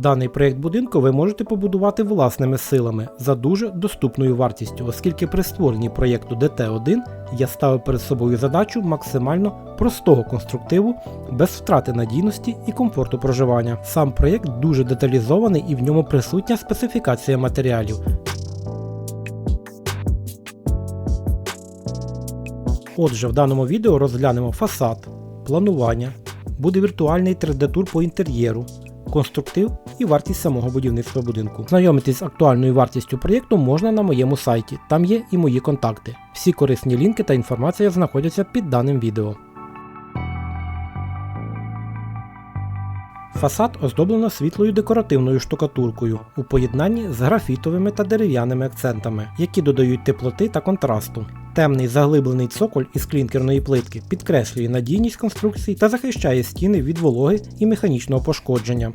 Даний проєкт будинку ви можете побудувати власними силами за дуже доступною вартістю, оскільки при створенні проєкту ДТ1 я ставив перед собою задачу максимально простого конструктиву без втрати надійності і комфорту проживання. Сам проєкт дуже деталізований і в ньому присутня специфікація матеріалів. Отже, в даному відео розглянемо фасад, планування, буде віртуальний 3D-тур по інтер'єру, конструктив і вартість самого будівництва будинку. Знайомитись з актуальною вартістю проєкту можна на моєму сайті, там є і мої контакти. Всі корисні лінки та інформація знаходяться під даним відео. Фасад оздоблено світлою декоративною штукатуркою у поєднанні з графітовими та дерев'яними акцентами, які додають теплоти та контрасту. Темний заглиблений цоколь із клінкерної плитки підкреслює надійність конструкції та захищає стіни від вологи і механічного пошкодження.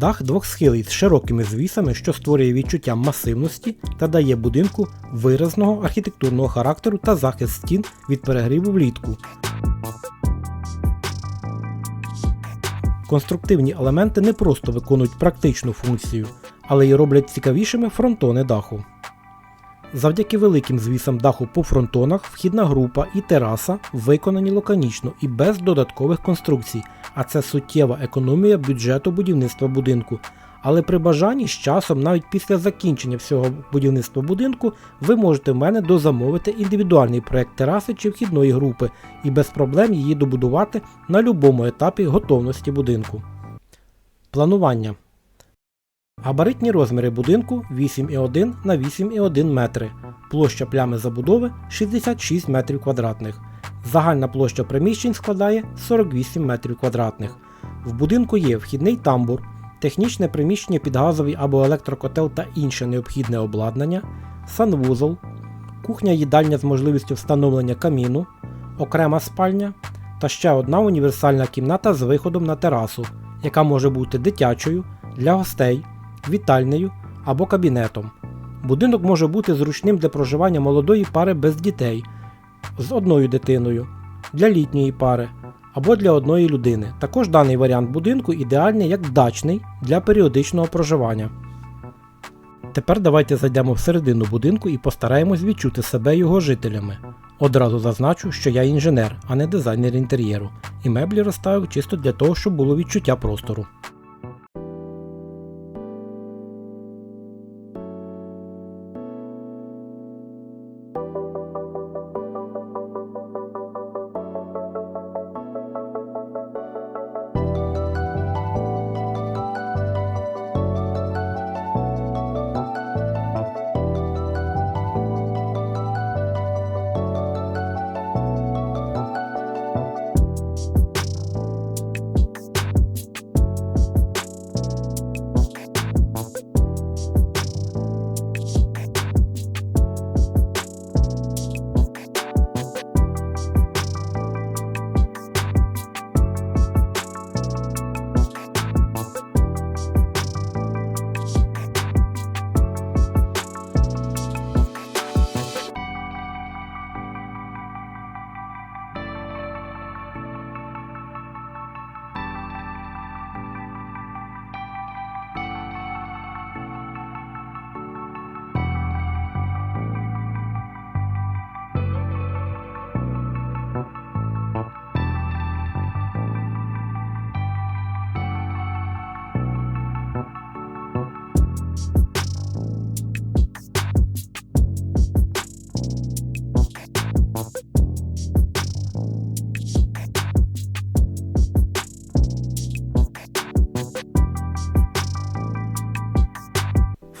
Дах двохсхилий з широкими звісами, що створює відчуття масивності та дає будинку виразного архітектурного характеру та захист стін від перегріву влітку. Конструктивні елементи не просто виконують практичну функцію, але й роблять цікавішими фронтони даху. Завдяки великим звісам даху по фронтонах вхідна група і тераса виконані лаконічно і без додаткових конструкцій, а це суттєва економія бюджету будівництва будинку. Але при бажанні з часом, навіть після закінчення всього будівництва будинку, ви можете в мене дозамовити індивідуальний проект тераси чи вхідної групи і без проблем її добудувати на будь-якому етапі готовності будинку. Планування Габаритні розміри будинку 8,1 на 8,1 метри. Площа плями забудови 66 метрів квадратних. Загальна площа приміщень складає 48 метрів квадратних. В будинку є вхідний тамбур, технічне приміщення під газовий або електрокотел та інше необхідне обладнання, санвузол, кухня їдальня з можливістю встановлення каміну, окрема спальня та ще одна універсальна кімната з виходом на терасу, яка може бути дитячою, для гостей, вітальнею або кабінетом. Будинок може бути зручним для проживання молодої пари без дітей, з одною дитиною, для літньої пари або для одної людини. Також даний варіант будинку ідеальний як дачний для періодичного проживання. Тепер давайте зайдемо всередину будинку і постараємось відчути себе його жителями. Одразу зазначу, що я інженер, а не дизайнер інтер'єру, і меблі розставив чисто для того, щоб було відчуття простору.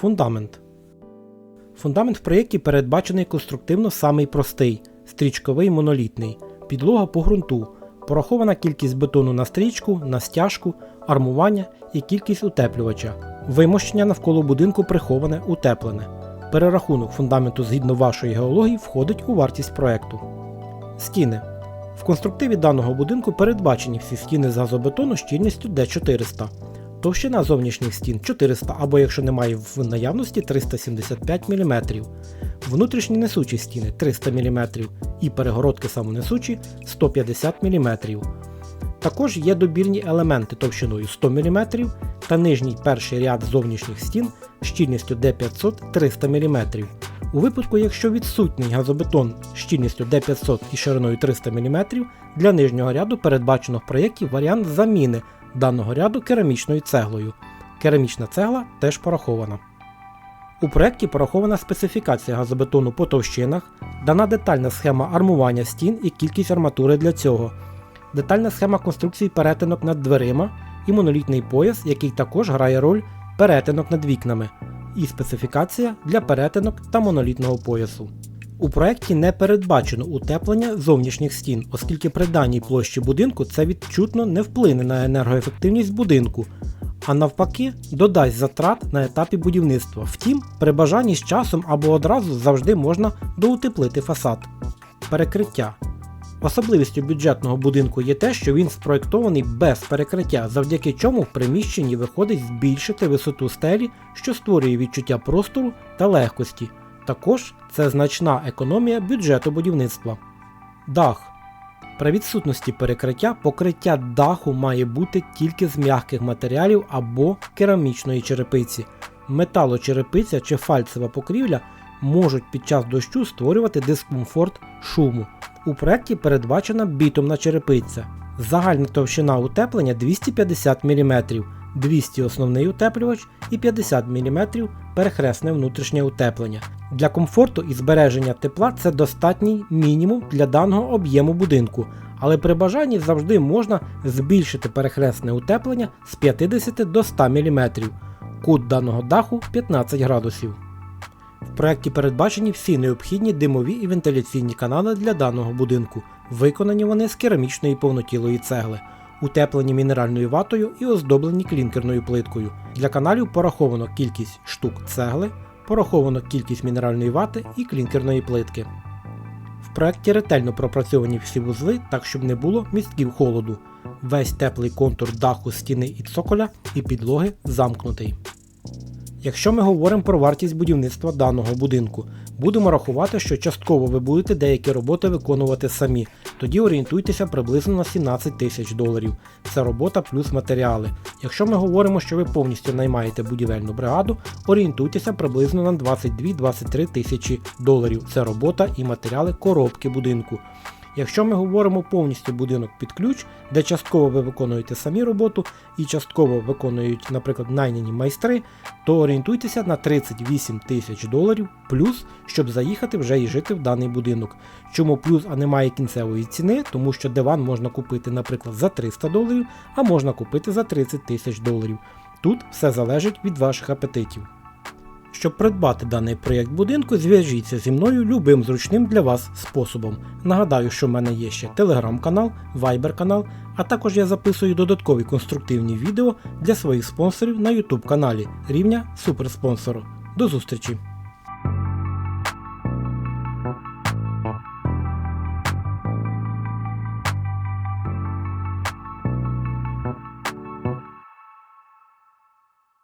Фундамент. Фундамент в проєкті передбачений конструктивно самий простий, стрічковий монолітний, підлога по ґрунту, порахована кількість бетону на стрічку, на стяжку, армування і кількість утеплювача. Вимощення навколо будинку приховане, утеплене. Перерахунок фундаменту згідно вашої геології входить у вартість проєкту. Стіни. В конструктиві даного будинку передбачені всі стіни з газобетону щільністю D400. Товщина зовнішніх стін 400 або якщо немає в наявності 375 мм, внутрішні несучі стіни 300 мм і перегородки самонесучі 150 мм. Також є добірні елементи товщиною 100 мм та нижній перший ряд зовнішніх стін щільністю D500 300 мм. У випадку, якщо відсутній газобетон щільністю D500 і шириною 300 мм, для нижнього ряду передбачено в проєкті варіант заміни даного ряду керамічною цеглою. Керамічна цегла теж порахована. У проєкті порахована специфікація газобетону по товщинах, дана детальна схема армування стін і кількість арматури для цього, детальна схема конструкції перетинок над дверима і монолітний пояс, який також грає роль перетинок над вікнами, і специфікація для перетинок та монолітного поясу. У проєкті не передбачено утеплення зовнішніх стін, оскільки при даній площі будинку це відчутно не вплине на енергоефективність будинку, а навпаки додасть затрат на етапі будівництва. Втім, при бажанні з часом або одразу завжди можна доутеплити фасад. Перекриття. Особливістю бюджетного будинку є те, що він спроєктований без перекриття, завдяки чому в приміщенні виходить збільшити висоту стелі, що створює відчуття простору та легкості. Також це значна економія бюджету будівництва. Дах. При відсутності перекриття покриття даху має бути тільки з м'яких матеріалів або керамічної черепиці. Металочерепиця чи фальцева покрівля можуть під час дощу створювати дискомфорт шуму. У проєкті передбачена бітумна черепиця. Загальна товщина утеплення 250 мм, 200 основний утеплювач і 50 мм перехресне внутрішнє утеплення. Для комфорту і збереження тепла це достатній мінімум для даного об'єму будинку, але при бажанні завжди можна збільшити перехресне утеплення з 50 до 100 мм. Кут даного даху 15 градусів. В проєкті передбачені всі необхідні димові і вентиляційні канали для даного будинку. Виконані вони з керамічної повнотілої цегли, утеплені мінеральною ватою і оздоблені клінкерною плиткою. Для каналів пораховано кількість штук цегли, пораховано кількість мінеральної вати і клінкерної плитки. В проєкті ретельно пропрацьовані всі вузли, так щоб не було містків холоду. Весь теплий контур даху, стіни і цоколя і підлоги замкнутий. Якщо ми говоримо про вартість будівництва даного будинку, будемо рахувати, що частково ви будете деякі роботи виконувати самі, тоді орієнтуйтеся приблизно на 17 тисяч доларів. Це робота плюс матеріали. Якщо ми говоримо, що ви повністю наймаєте будівельну бригаду, орієнтуйтеся приблизно на 22-23 тисячі доларів. Це робота і матеріали коробки будинку. Якщо ми говоримо повністю будинок під ключ, де частково ви виконуєте самі роботу і частково виконують, наприклад, найняні майстри, то орієнтуйтеся на 38 тисяч доларів плюс, щоб заїхати вже і жити в даний будинок. Чому плюс, а немає кінцевої ціни, тому що диван можна купити, наприклад, за 300 доларів, а можна купити за 30 тисяч доларів. Тут все залежить від ваших апетитів. Щоб придбати даний проєкт будинку, зв'яжіться зі мною любим зручним для вас способом. Нагадаю, що в мене є ще телеграм-канал, вайбер канал, а також я записую додаткові конструктивні відео для своїх спонсорів на YouTube каналі рівня суперспонсору. До зустрічі!